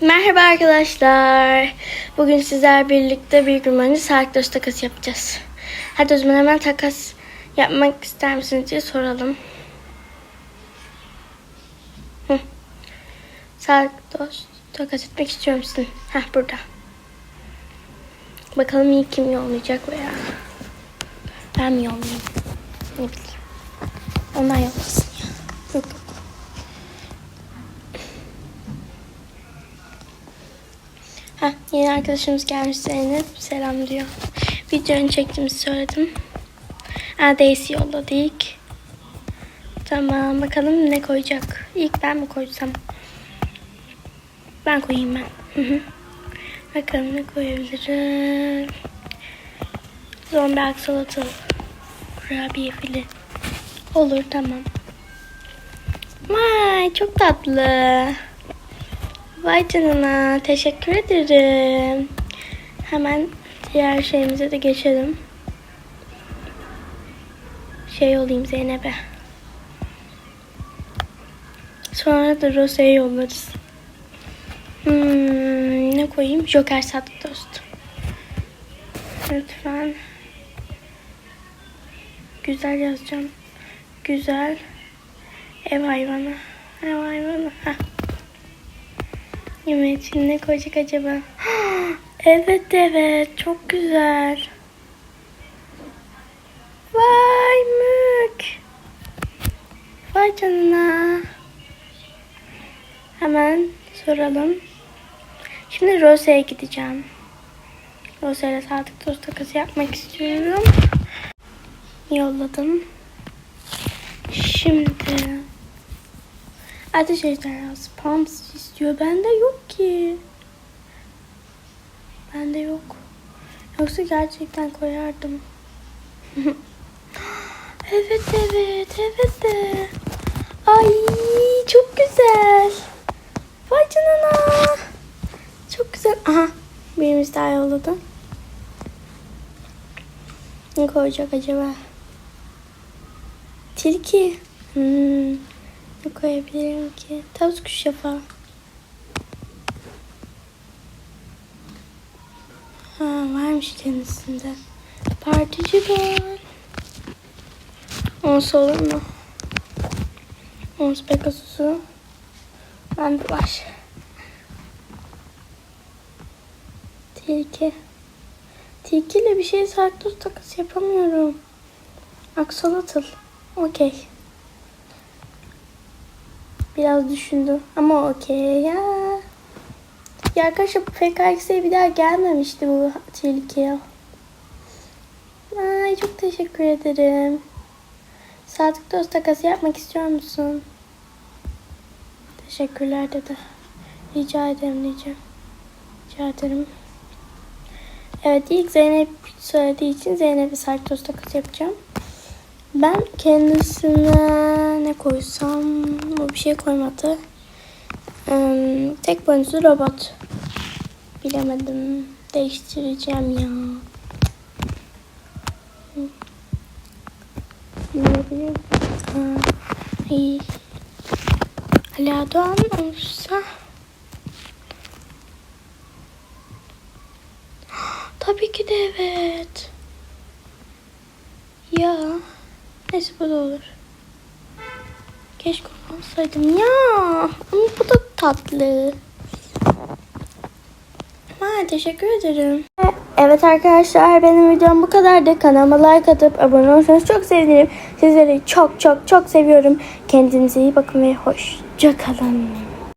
Merhaba arkadaşlar. Bugün sizler birlikte bir gün önce saat takası yapacağız. Hadi o zaman hemen takas yapmak ister misiniz diye soralım. Hı. Saat dost takas etmek istiyor musun? Heh burada. Bakalım iyi kim yollayacak veya mi yollayayım? Ne bileyim. Onlar yollasın ya. Yok yok. Ha, yeni arkadaşımız gelmiş Zeynep. Selam diyor. Videonu çektiğimizi söyledim. Ha, Daisy yolladı ilk. Tamam bakalım ne koyacak. İlk ben mi koysam? Ben koyayım ben. Bakalım ne koyabilirim. Zombi aksalatalı. Kurabiye fili. Olur tamam. Vay çok tatlı. Vay canına teşekkür ederim. Hemen diğer şeyimize de geçelim. Şey olayım Zeynep'e. Sonra da Rose'ye yollarız. Hmm, ne koyayım? Joker sadık dost. Lütfen. Güzel yazacağım. Güzel. Ev hayvanı. Ev hayvanı. Heh. Yemeğin içine ne koyacak acaba? evet evet çok güzel. Vay mük. Vay canına. Hemen soralım. Şimdi Rose'ye gideceğim. Rose ile sadık dost takası yapmak istiyorum. Yolladım. Şimdi Ateş ejderhası pumps istiyor. Bende yok ki. Bende yok. Yoksa gerçekten koyardım. evet evet evet de. Ay çok güzel. Vay canına. Çok güzel. Aha birimiz daha yolladı. Ne koyacak acaba? Tilki. Hmm. Ne koyabilirim ki? Tavus kuş yapağı. Ha varmış kendisinde. Partici var. Ons olur mu? Ons Pegasus'u. Bende var. Tilki. Tilkiyle bir şey saklı takas yapamıyorum. Aksolotl. Okey. Biraz düşündüm ama okey ya. Ya arkadaşlar PKX'e bir daha gelmemişti bu tehlikeye. Ay çok teşekkür ederim. Sadık dost takası yapmak istiyor musun? Teşekkürler dedi. Rica ederim diyeceğim. Rica ederim. Evet ilk Zeynep söylediği için Zeynep'e sadık dost takası yapacağım. Ben kendisine ne koysam o bir şey koymadı. Ee, tek boynuzlu robot. Bilemedim. Değiştireceğim ya. Ne olabilir? Ha, iyi. Ala Doğan olursa Tabii ki de evet. Ya. Neyse bu da olur. Keşke onu alsaydım ya. Ama bu da tatlı. Ha, teşekkür ederim. Evet arkadaşlar benim videom bu kadardı. Kanalıma like atıp abone olursanız çok sevinirim. Sizleri çok çok çok seviyorum. Kendinize iyi bakın ve hoşça kalın.